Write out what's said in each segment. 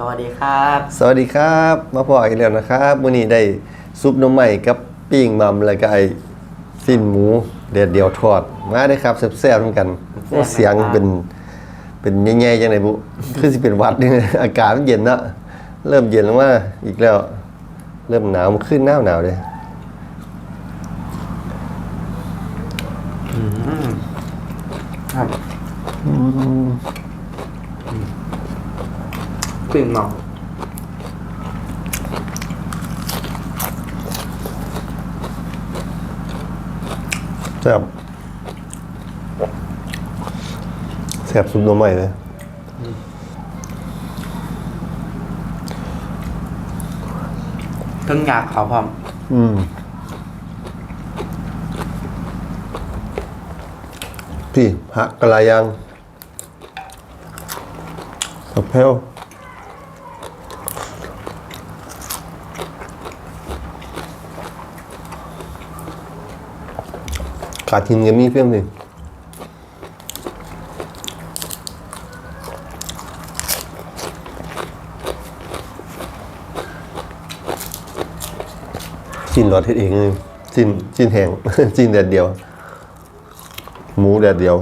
สวัสดีครับ สวัสดีครับ มาพออีกแล้วนะครับมื้อนี้ได้ซุปหน้ำใหม่กับปิ้งมัมแล้วก็ไอ้สิ้นหมูเด็ดเดียวทอดมาได้อครับแซ่บๆเหมือนกันโอ้เสียงเป็นเป็นแง่ๆจังไดบุคือสิเป็นหวัดนี่ อากาศมันเย็นเนาะเริ่มเย็นแล้วว่าอีกแล้ว เริ่มหนาวมันขึ้นหนาวหนาวเลยครับ กลิ่นหมอกแซ่บแซ่บซุปหน้ำใหม่เลยเพิ่งอยากเขาพร้อม อืมพี่หักกะลายังกับเพล ขาดทีมเกมมี่เพียงเลยจินรอดเฮ็ดเองเลยจินจินแห้ง จินแดดเดียว หมูแดดเดียว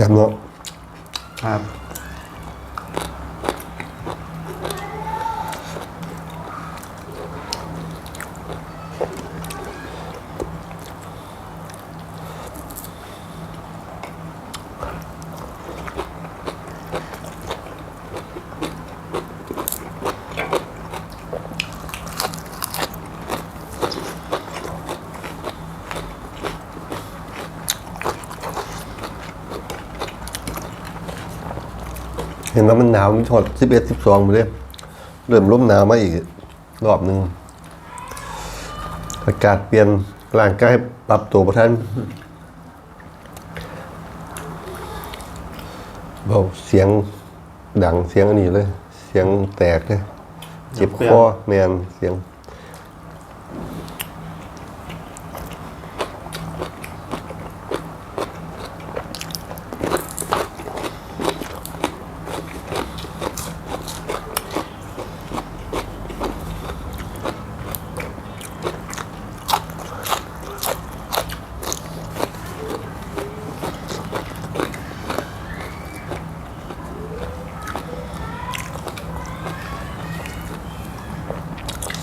แซ่บเนาะครับ เห็นว่ามันหนาวมันถอดสิบเอ็ดสิบสองมาเลยเริ่มร่มหนาวมาอีกรอบหนึ่งอากาศเปลี่ยนร่างกายปรับตัวประทันเบาเสียงดังเสียงอันนี้เลย เสียงแตกเลยเจ็บคอแมนเสียง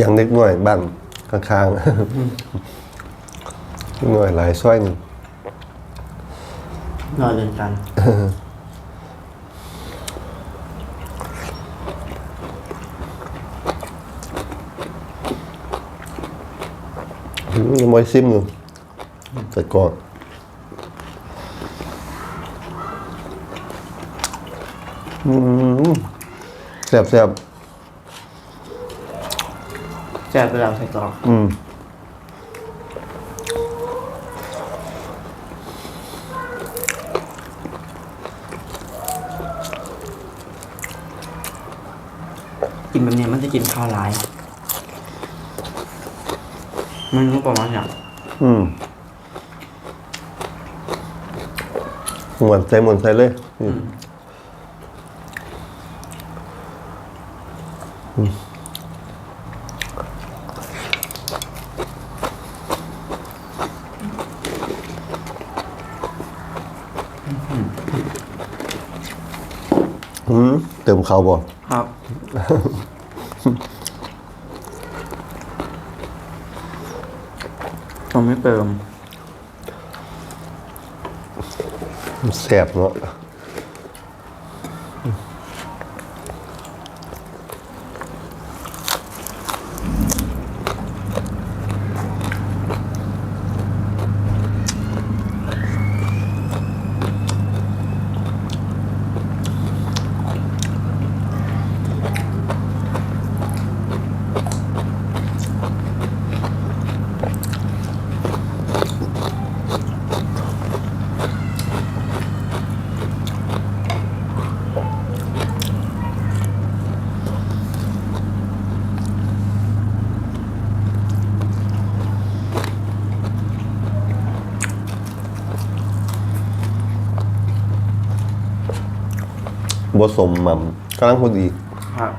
สียงเล็กน้อยบ้านข้างๆเล็กน้อยหลายซ้อยหนึ่งนอนเดินกันอืมยังไม่ซิมอยู่แต่ก่อนอืมแซ่บแซ่บ แซ่บไปแล้วใส่กรอกอืมกินแบบนี้มันจะกินข้าวร้าย มันรู้ประมาณอย่างอืมหมวนใส่หมวนใส่เลยอืมอืม เติมข้าวบ่ครับ ผมไม่เติมแซ่บเนาะ บสมหม่ำกำลังพอดีครับ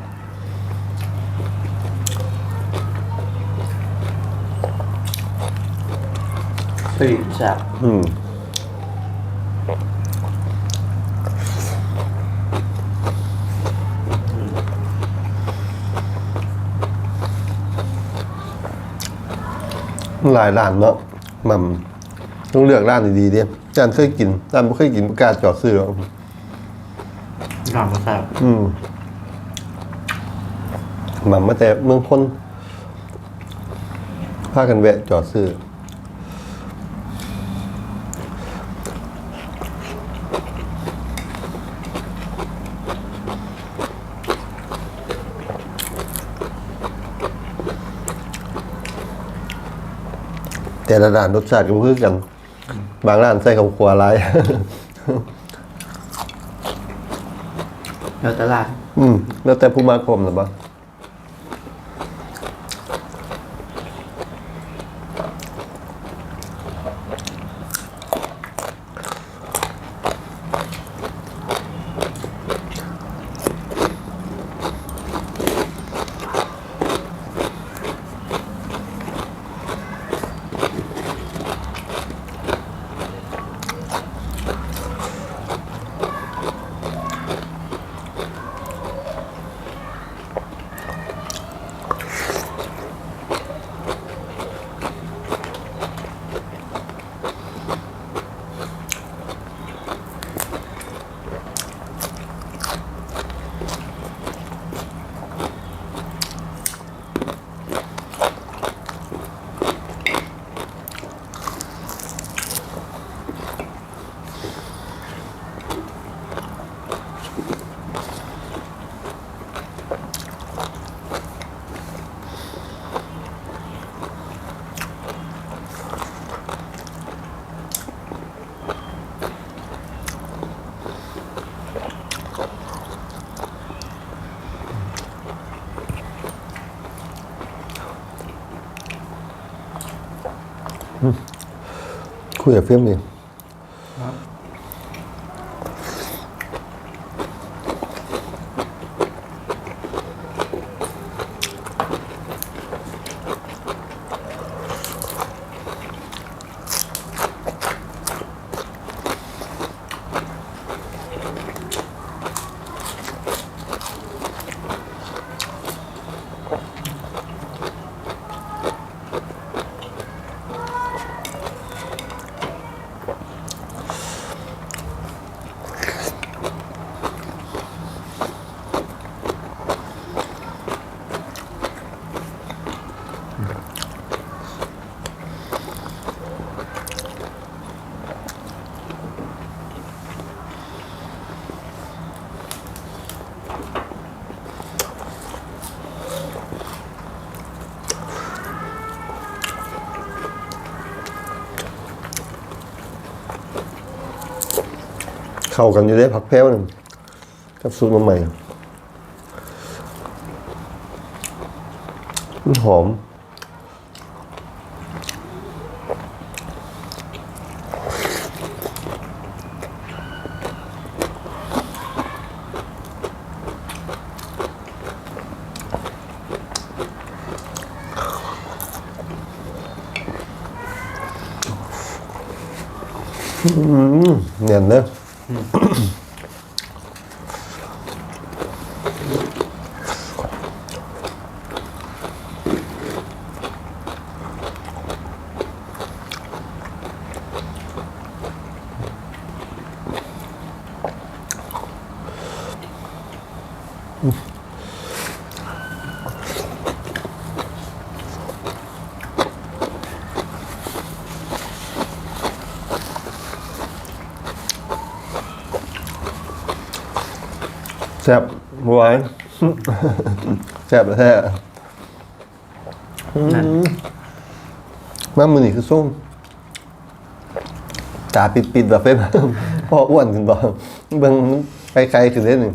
ปีแซ่บอืมหลายร้านเนาะหม่ำต้องเลือกร้านดีๆดิจานเคยกินจานไม่เคยกินประกล้าศจอดซื้อหรอก หอมแซ่บอืมหม่ำมาแต่เมืองพ้นพากันแวะจอดซื้อแต่ละร้านรสชาติก็คือกัน บางร้านใส่ข้าวคั่วหลาย แล้วแต่ลานอืมแล้วแต่ผู้มาคมหรือเปล่า คุยกับเฟิล์มนี่ครั เข้ากันอยู่ได้ผักแพ้วนึงกับสูตรมาใหม่มันหอมอืม เนียนเนอะ แซ่บหวานแซ่บแท้นั่นน้ำมือนี่คือส้มตาปิดๆแบบเฟ้มพ่ออ้วนขึ้นบ่เบิ่งไกลๆขึ้นได้หนึ่ง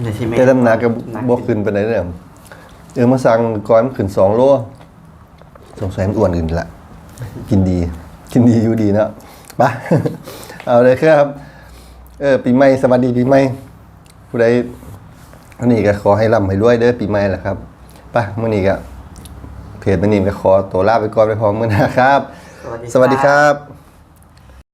เดี๋ยวชิมแต่น้ำหนักก็บ่ขึ้นไปไหนเนี่ยเออมาสั่งก่อนขึ้นสองโลสงสัยมันอ้วนขึ้นละ กินดี กินดีอยู่ดีเนาะไปเอาเลยครับ เออปีใหม่สวัสดีปีใหม่ผู้ใดอันนี้ก็ขอให้ร่ำให้รวยเด้อปีใหม่แหละครับไปมื้อนี้ก็เพจมื้อนี้ก็ขอตัวลาไปก่อนไปพร้อมมื้อหน้าครับ สวัสดีครับ